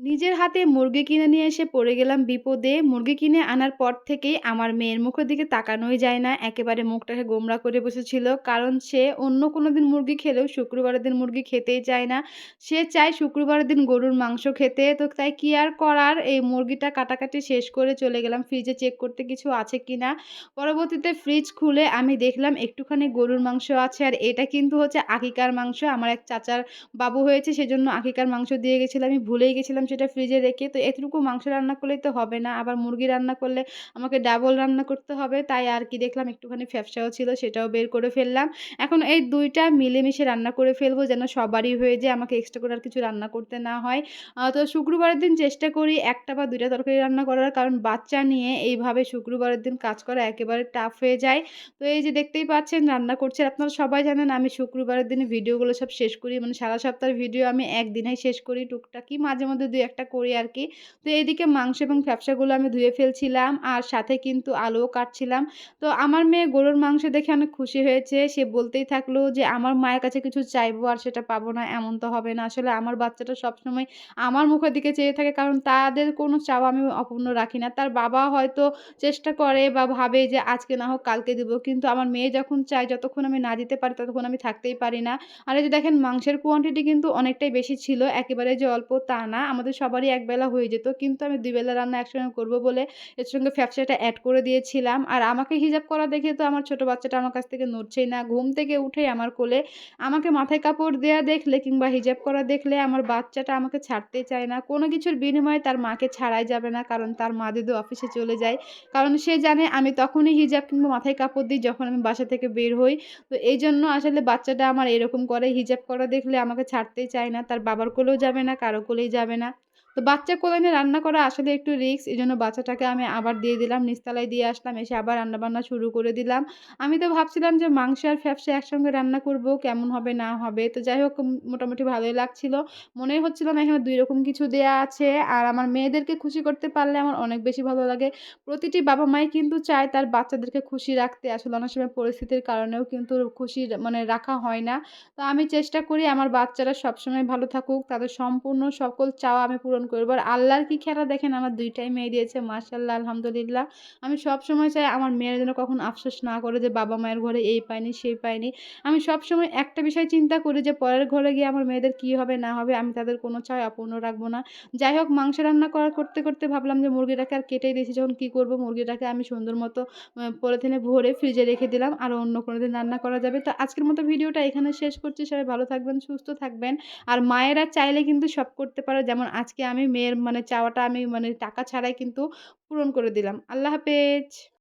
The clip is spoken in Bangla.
নিজের হাতে মুরগি কিনে নিয়ে এসে পড়ে গেলাম বিপদে। মুরগি কিনে আনার পর থেকেই আমার মেয়ের মুখের দিকে তাকানোই যায় না। একেবারে মুখটাকে গোমড়া করে বসেছিল। কারণ সে অন্য কোনো দিন মুরগি খেলেও শুক্রবারের দিন মুরগি খেতেই চায় না। সে চায় শুক্রবারের দিন গরুর মাংস খেতে। তো তাই কি আর করার এই মুরগিটা কাটাকাটি শেষ করে চলে গেলাম ফ্রিজে চেক করতে কিছু আছে কিনা। পরবর্তীতে ফ্রিজ খুলে আমি দেখলাম একটুখানি গরুর মাংস আছে আর এটা কিন্তু হচ্ছে আকিকার মাংস। আমার এক চাচার বাবু হয়েছে, সেজন্য আকিকার মাংস দিয়ে গেছিল। আমি ভুলেই গেছিলাম সেটা ফ্রিজে রেখে, তো এতটুকু মাংস রান্না করলেই তো হবে না। আবার মুরগি রান্না করলে আমাকে ডাবল রান্না করতে হবে, তাই আর কি দেখলাম একটুখানি ফ্যাপসাও ছিল সেটাও বের করে ফেললাম। এখন এই দুইটা মিলেমিশে রান্না করে ফেলব যেন সবারই হয়ে যায়, আমাকে এক্সট্রা করে আর কিছু রান্না করতে না হয়। তো শুক্রবারের দিন চেষ্টা করি একটা বা দুইটা তরকারি রান্না করার, কারণ বাচ্চা নিয়ে এইভাবে শুক্রবারের দিন কাজ করা একেবারে টাফ হয়ে যায়। তো এই যে দেখতেই পাচ্ছেন রান্না করছে আপনারা সবাই জানেন আমি শুক্রবারের দিন ভিডিওগুলো সব শেষ করি মানে সারা সপ্তাহের ভিডিও আমি একদিনেই শেষ করি টুকটাকি। মাঝে মধ্যে দুই একটা করি আর কি তো এইদিকে মাংস এবং ফ্যাপসাগুলো আমি ধুয়ে ফেলছিলাম আর সাথে কিন্তু আলুও কাটছিলাম। তো আমার মেয়ে গরুর মাংস দেখে অনেক খুশি হয়েছে। সে বলতেই থাকল যে, আমার মায়ের কাছে কিছু চাইব আর সেটা পাবো না, এমন তো হবে না। আসলে আমার বাচ্চাটা সবসময় আমার মুখের দিকে চেয়ে থাকে কারণ তাদের কোনো চাওয়া আমি অপূর্ণ রাখি না। তার বাবা হয়তো চেষ্টা করে বা ভাবে যে, আজকে না হোক কালকে দেবো। কিন্তু আমার মেয়ে যখন চায়, যতক্ষণ আমি না দিতে পারি ততক্ষণ আমি থাকতেই পারি না। আর এই যে দেখেন, মাংসের কোয়ান্টিটি কিন্তু অনেকটাই বেশি ছিল। একেবারে যে অল্প তা না। আমাদের সবারই একবেলা হয়ে যেত। কিন্তু আমি দুবেলা রান্না একসঙ্গে করব বলে এর সঙ্গে ফ্যাপসাটা অ্যাড করে দিয়েছিলাম। আর আমাকে হিজাব করা দেখে তো আমার ছোটো বাচ্চাটা আমার কাছ থেকে নড়ছেই না। ঘুম থেকে উঠেই আমার কোলে আমাকে মাথায় কাপড় দেয়া দেখলে কিংবা হিজাব করা দেখলে আমার বাচ্চাটা আমাকে ছাড়তে চায় না। কোনো কিছুর বিনিময়ে তার মাকে ছাড়াই যাবে না কারণ তার মা যদি অফিসে চলে যায়। কারণ সে জানে আমি তখনই হিজাব কিংবা মাথায় কাপড় দিই যখন আমি বাসা থেকে বের হই। তো এই জন্য আসলে বাচ্চাটা আমার এরকম করে হিজাব করা দেখলে আমাকে ছাড়তেই চায় না। তার বাবার কোলেও যাবে না, কারও কোলেই যাবে না। তো বাচ্চা কোলে নিয়ে রান্না করা আসলে একটু রিস্ক এই জন্য বাচ্চাটাকে আমি আবার দিয়ে দিলাম নিচতলায় দিয়ে আসলাম, এসে আবার রান্নাবান্না শুরু করে দিলাম। আমি তো ভাবছিলাম যে মাংস আর ফ্যাপসা একসঙ্গে রান্না করব, কেমন হবে না হবে? তো যাই হোক মোটামুটি ভালোই লাগছিল। মনে হচ্ছিল না এখানে দুই রকম কিছু দেয়া আছে, আর আমার মেয়েদেরকে খুশি করতে পারলে আমার অনেক বেশি ভালো লাগে। প্রতিটি বাবা মাই কিন্তু চায় তার বাচ্চাদেরকে খুশি রাখতে, আসলে অনেক সময় পরিস্থিতির কারণেও কিন্তু খুশি মানে রাখা হয় না। তো আমি চেষ্টা করি আমার বাচ্চারা সবসময় ভালো থাকুক, তাদের সম্পূর্ণ সকল চাওয়া আমি পূরণ করব। আর আল্লাহর কি খেলা দেখেন? আমার দুইটাই মেয়ে দিয়েছে মার্শাল্লাহ আলহামদুলিল্লাহ। আমি সব সময় চাই আমার মেয়ের যেন কখন আফসোস না করে যে বাবা মায়ের ঘরে এই পাইনি সেই পাইনি আমি সব সময় একটা বিষয় চিন্তা করি যে পরের ঘরে গিয়ে আমার মেয়েদের কি হবে, না হবে, আমি তাদের কোনো চাই অপূর্ণ রাখব না। যাই হোক, মাংস রান্না করার করতে করতে ভাবলাম যে মুরগিটাকে আর কেটেই দিয়েছি। যখন কী করব? মুরগিটাকে আমি সুন্দর মতো পলিথিনে ভরে ফ্রিজে রেখে দিলাম। আর অন্য কোনো দিন রান্না করা যাবে। তো আজকের মতো ভিডিওটা এখানে শেষ করছি। সবাই ভালো থাকবেন, সুস্থ থাকবেন। আর মায়েরা চাইলে কিন্তু সব করতে পারে। যেমন আজকে আমি মেয়ের মানে চাওয়াটা আমি মানে টাকা ছাড়াই কিন্তু পূরণ করে দিলাম। আল্লাহ হাফেজ।